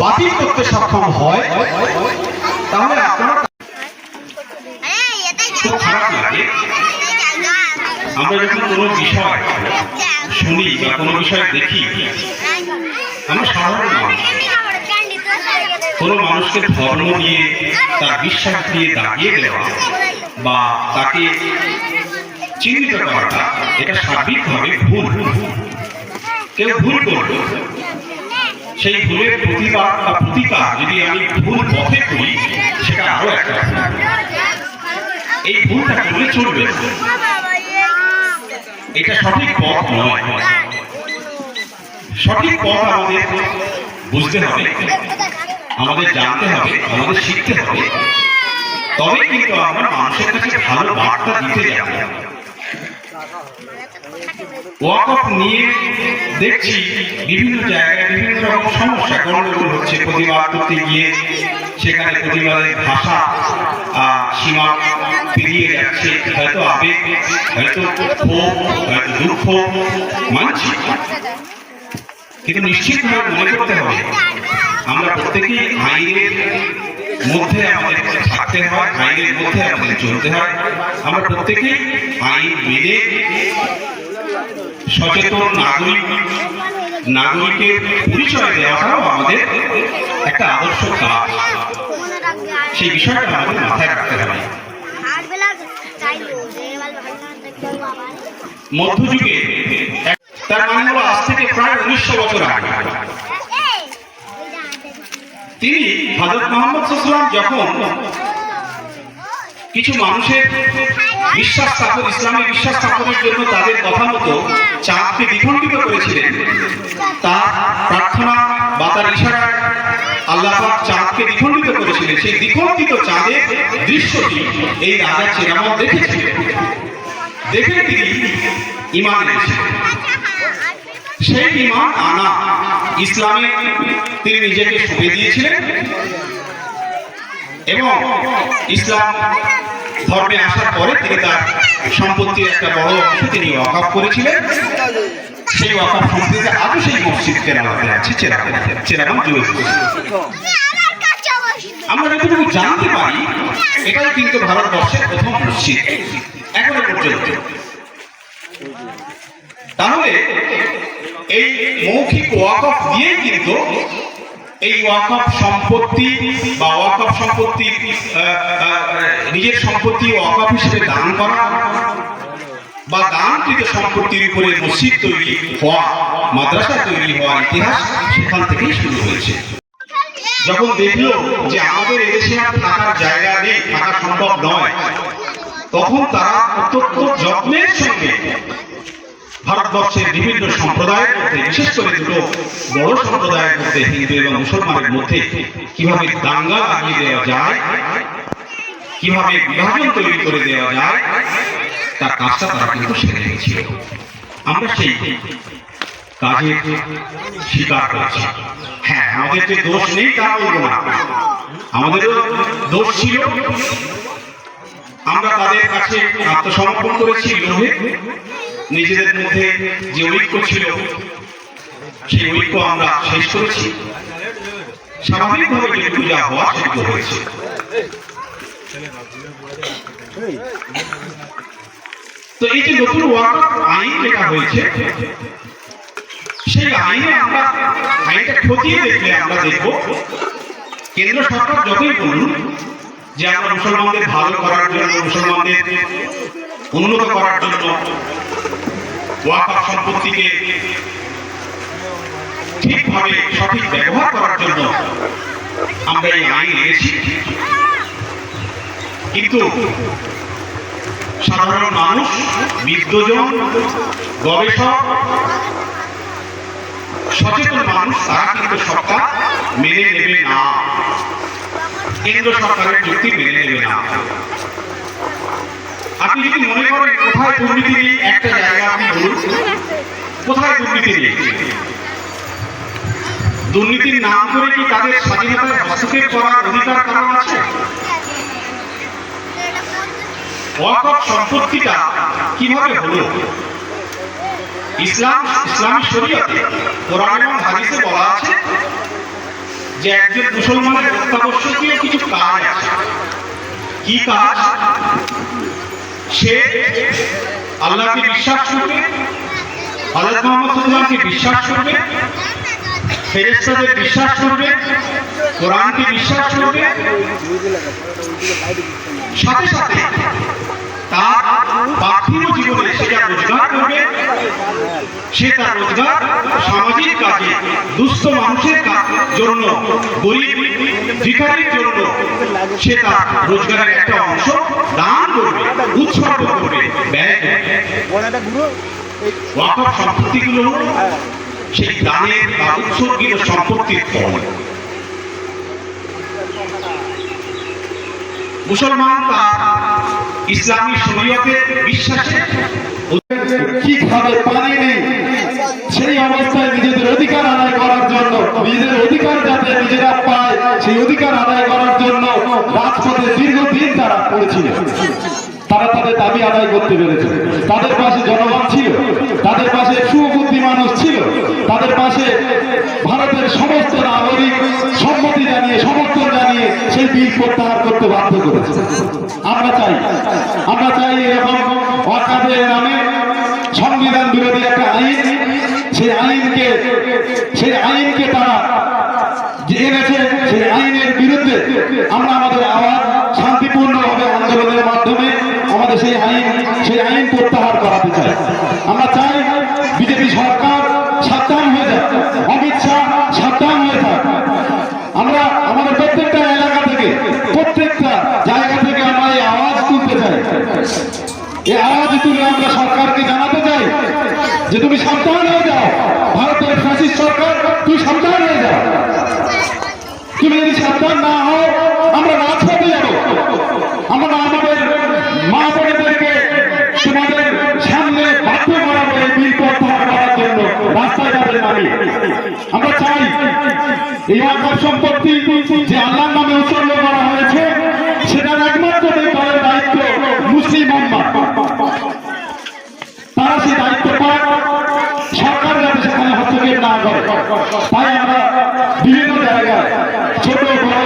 বাতিল করতে সক্ষম হয়, তাহলে আমরা যখন কোনো বিষয় শুনি বা কোনো বিষয় দেখি, আমরা সাধারণ মানুষ। কোনো মানুষকে ধর্ম দিয়ে তার বিশ্বাস দিয়ে দাঁড়িয়ে দেওয়া বা তাকে চিহ্নিত করাটা এটা সার্বিকভাবে ভুল। কেউ ভুল করবে। সেই ভুলের প্রতিবাদ বা প্রতিকার যদি আমি ভুল পথে করি, সেটা আরও একটা এই ভুলটা করলে চলবে এটা সঠিক পথ নয়। সঠিক পথ আমাদের বুঝতে হবে, আমাদের জানতে হবে, আমাদের শিখতে হবে। তবে কিন্তু আমরা মানুষের কাছে ভালো বার্তা দিতে যাব। ওয়াকফ নিয়ে দেখছি বিভিন্ন জায়গায় বিভিন্ন রকম সমস্যা গণ্ডগোল হচ্ছে। প্রতিবাদ করতে গিয়ে সেখানে প্রতিবাদের ভাষা সীমা পেরিয়ে যাচ্ছে। হয়তো আবেগ, হয়তো ক্ষোভ, হয়তো দুঃখ মানছি। কিন্তু নিশ্চিতভাবে মনে করতে হবে, আমরা প্রত্যেকেই আইনের মধ্যে আমাদের থাকতে হয়, আইনের মধ্যে আমাদের চলতে হয়। আমরা প্রত্যেকেই আইন মেনে সচেতন নাগরিক, নাগরিকের পরিচয় দেওয়াটাও আমাদের একটা আদর্শ কাজ। সেই বিষয়টা আমাদের মাথায় রাখতে হবে। মধ্যযুগে তার মানে হলো আজ থেকে প্রায় উনিশশো বছর আগে। তিনি হজরত মোহাম্মদ সাল্লাম যখন কিছু মানুষের বিশ্বাস স্থাপন ইসলামী বিশ্বাস স্থাপনের জন্য তাদের কথা মতো চাঁদকে দ্বিখণ্ডিত করেছিলেন। তার প্রার্থনা বা তার ইশারায় আল্লাহ চাঁদকে দ্বিখণ্ডিত করেছিলেন। সেই দ্বিখণ্ডিত চাঁদের দৃশ্যটি এই রাজা চেরামত দেখেছিলেন। দেখে তিনি ইমান সেই ইমান আনা ইসলামে তিনি নিজেকে সঁপে দিয়েছিলেন এবং ইসলাম ধর্মে আসার পরে তিনি তার সম্পত্তির একটা বড় অংশ তিনি ওয়াকাফ করেছিলেন। সেই ওয়াকাফ সম্পত্তিতে আজও সেই মসজিদ কেরালাতে আছে, চেরাতে চেরামান জুড়ে আমরা যতটুকু জানতে পারি, এটাই কিন্তু ভারতবর্ষের প্রথম মসজিদ এখনও পর্যন্ত। তাহলে এই মৌখিক ওয়াকফ দিয়ে কিন্তু এই ওয়াকফ সম্পত্তি বা ওয়াকফ সম্পত্তি নিজের সম্পত্তি ওয়াকফ হিসেবে দান করা বা দানকৃত সম্পত্তির উপরে মসজিদ তৈরি হওয়া, মাদ্রাসা তৈরি হওয়ার ইতিহাস সেখান থেকেই শুরু হয়েছে। যখন দেখল যে আমাদের এদেশে আর থাকার জায়গা নেই, থাকা সম্ভব নয়, তখন তারা অত্যন্ত যত্নের সঙ্গে ভারতবর্ষের বিভিন্ন সম্প্রদায়ের মধ্যে, বিশেষ করে দুটো বড় সম্প্রদায়ের মধ্যে, হিন্দু এবং মুসলমানের মধ্যে, কীভাবে দাঙ্গা লাগিয়ে দেওয়া যায়, কীভাবে বিভাজন তৈরি করে দেওয়া যায়, তার কাজটা তারা কিন্তু সেরে নিয়েছিল। আমরা সেই কাজের স্বীকার করছি হ্যাঁ আমাদের যে দোষ নেই, তা বলব না। আমাদেরও দোষ ছিল। আমরা তাদের কাছে আত্মসমর্পণ করেছি লোভে নিজেদের মধ্যে যে ঐক্য ছিল, সেই ঐক্য আমরা শেষ করেছি। স্বাভাবিকভাবে যেটুকু যা হওয়া সেটুকু হয়েছে। তো এই যে নতুন আইন যেটা হয়েছে, সেই আইনে আমরা আইনটা খতিয়ে দেখলে আমরা দেখব, কেন্দ্র সরকার যতই বলুন যে আমরা মুসলমানদের ভালো করার জন্য, মুসলমানদের উন্নত করার জন্য ওয়াকফ সম্পত্তিকে ঠিকভাবে সঠিক ব্যবহার করার জন্য আমরা এই আইন এনেছি। কিন্তু সাধারণ মানুষ, বিদ্যজন, গবেষক, সচেতন মানুষ, তারা কিন্তু সবটা মেনে নেবে না। কেন্দ্র সরকারের যুক্তি মেনে নেবে না। আপনি যদি মনে করেন কোথায় দুর্নীতি একটা কোথায় দুর্নীতি নেই দুর্নীতির নাম করে কি তাদের স্বাধীনতায় হস্তক্ষেপ করার অধিকার কারণ আছে? ওয়াকফ সম্পত্তিটা কীভাবে হলো? ইসলাম, ইসলামী শরীয়তে কোরআন এবং হাদিসে বলা আছে যে একজন মুসলমানের অত্যাবশ্যকীয় কিছু কাজ আছে। কি কাজ? সে আল্লাহকে বিশ্বাস করবে হযরত মুহাম্মদ সাল্লাল্লাহু বিশ্বাস করবে, ফেরেশতাদের বিশ্বাস করবে, কোরআনকে বিশ্বাস করবে। সাথে সাথে তার পার্থিব জীবনে সে যা রোজগার করবে, সে তার রোজগার সামাজিক কাজে, দুস্থ মানুষের জন্য, গরিব ভিখারির জন্য সে তার রোজগারের একটা অংশ দান করবে, উৎসর্গ করবে, ব্যয় করবে। ওয়াকফ সম্পত্তিগুলো সেই দানের বা উৎসর্গীয় সম্পত্তির ফল। মুসলমান তার ইসলামী শরীয়তে বিশ্বাসে। কি পানি নেই। সেই অবস্থায় নিজেদের অধিকার আদায় করার জন্য, নিজেদের অধিকার যাতে নিজেরা পায়, সেই অধিকার আদায় করার জন্য রাজপথে দীর্ঘদিন তারা পড়েছিল। তারা তাদের দাবি আদায় করতে পেরেছে। তাদের পাশে জনগণ ছিল, তাদের পাশে সুবুদ্ধি মানুষ ছিল, তাদের পাশে ভারতের সমস্ত নাগরিক সম্মতি জানিয়ে, সমর্থন জানিয়ে সেই বিল প্রত্যাহার করতে বাধ্য করেছে। আমরা চাই আমরা চাই এরকম ওয়াকাবের নামে সংবিধান বিরোধী একটা আইন, সেই আইনকে সেই আইনকে তারা এনেছে, সেই আইনের বিরুদ্ধে আমরা আমাদের আওয়াজ শান্তিপূর্ণভাবে আন্দোলনের মাধ্যমে আমাদের সেই আইন সেই আইন প্রত্যাহার করাতে চাই আমরা চাই বিজেপি সরকার সাবধান হয়ে যায় অমিত শাহ সাবধান হয়ে থাক আমরা আমাদের প্রত্যেকটা এলাকা থেকে, প্রত্যেকটা জায়গা থেকে আমরা এই আওয়াজ তুলতে চাই। এই আওয়াজ তুলে আমরা সরকারকে জানাতে চাই যে তুমি সাবধান হয়ে যাও। ভারতের ফ্যাসিস্ট সরকার তুই সাবধান হয়ে যাও। তুমি যদি সাবধান না হও, আমরা রাজপথে যাব। আমরা আমাদের মা বোনেদেরকে তোমাদের সামনে বাধ্য করাবো এই বিল প্রত্যাহার করার জন্য রাস্তায় যাবেন আমি আমরা চাই এই ওয়াকফ সম্পত্তি যে আল্লাহর নামে উৎসর্গ করা হয়েছে, সেটার একমাত্র দেখভালের দায়িত্ব মুসলিম তারা সেই দায়িত্ব পায় সরকার যাতে সেখানে হস্তক্ষেপ না করে। তাই আমরা বিভিন্ন জায়গায় ছোট, বড়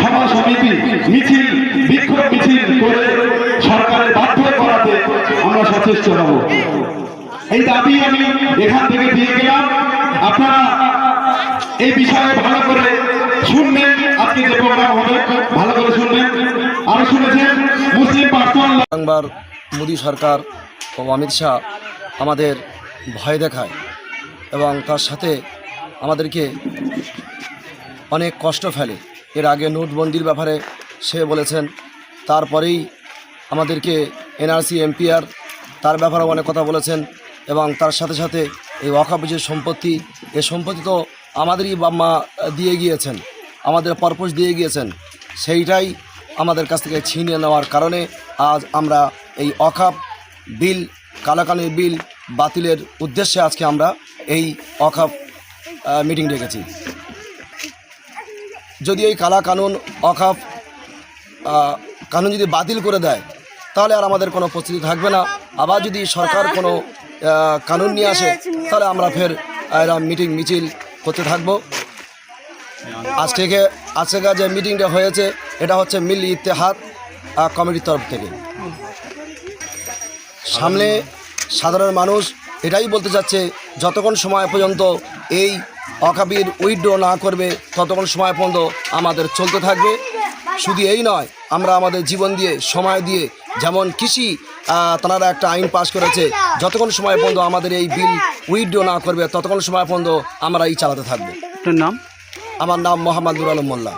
সভা সমিতি, মিছিল, বিক্ষোভ মিছিল করে সরকারের বাধ্য করাতে আমরা সচেষ্ট হব। এই দাবি আমি এখান থেকে দিয়ে গেলাম। আপনারা এই বিষয়ে ভালো করে শুনবেন। আজকে যে প্রোগ্রাম হবে, ভালো করে শুনবেন। আরও শুনেছেন মুসলিম বারংবার মোদী সরকার ও অমিত শাহ আমাদের ভয় দেখায় এবং তার সাথে আমাদেরকে অনেক কষ্ট ফেলে। এর আগে নোটবন্দির ব্যাপারে সে বলেছেন, তারপরেই আমাদেরকে এনআরসি, এমপিআর, তার ব্যাপারে অনেক কথা বলেছেন এবং তার সাথে সাথে এই ওয়াকাফ যে সম্পত্তি এই সম্পত্তি তো আমাদেরই বাম্মা দিয়ে গিয়েছেন, আমাদের পারপোজ দিয়ে গিয়েছেন। সেইটাই আমাদের কাছ থেকে ছিনিয়ে নেওয়ার কারণে আজ আমরা এই অকাপ বিল কালাকানি বিল বাতিলের উদ্দেশ্যে আজকে আমরা এই অকাপ মিটিং ডেকেছি। যদি এই কালা কানুন অকাপ কানুন যদি বাতিল করে দেয়, তাহলে আর আমাদের কোনো প্রস্তুতি থাকবে না। আবার যদি সরকার কোনো কানুন নিয়ে আসে তাহলে আমরা ফের এরা মিটিং মিছিল করতে থাকব। আজ থেকে আজ থেকে যে মিটিংটা হয়েছে এটা হচ্ছে মিল্লি ইত্তেহাদ আহ, কমিটির তরফ থেকে। সামনে সাধারণ মানুষ এটাই বলতে চাচ্ছে যতক্ষণ সময় পর্যন্ত এই অকাবির উইথড্র না করবে ততক্ষণ সময় পর্যন্ত আমাদের চলতে থাকবে। শুধু এই নয় আমরা আমাদের জীবন দিয়ে সময় দিয়ে যেমন কৃষি তারা একটা আইন পাশ করেছে। যতক্ষণ সময় পর্যন্ত আমাদের এই বিল উইথড্র না করবে ততক্ষণ সময় পর্যন্ত আমরা এই চালাতে থাকব। নাম? আমার নাম মোহাম্মদুর আলম মোল্লা।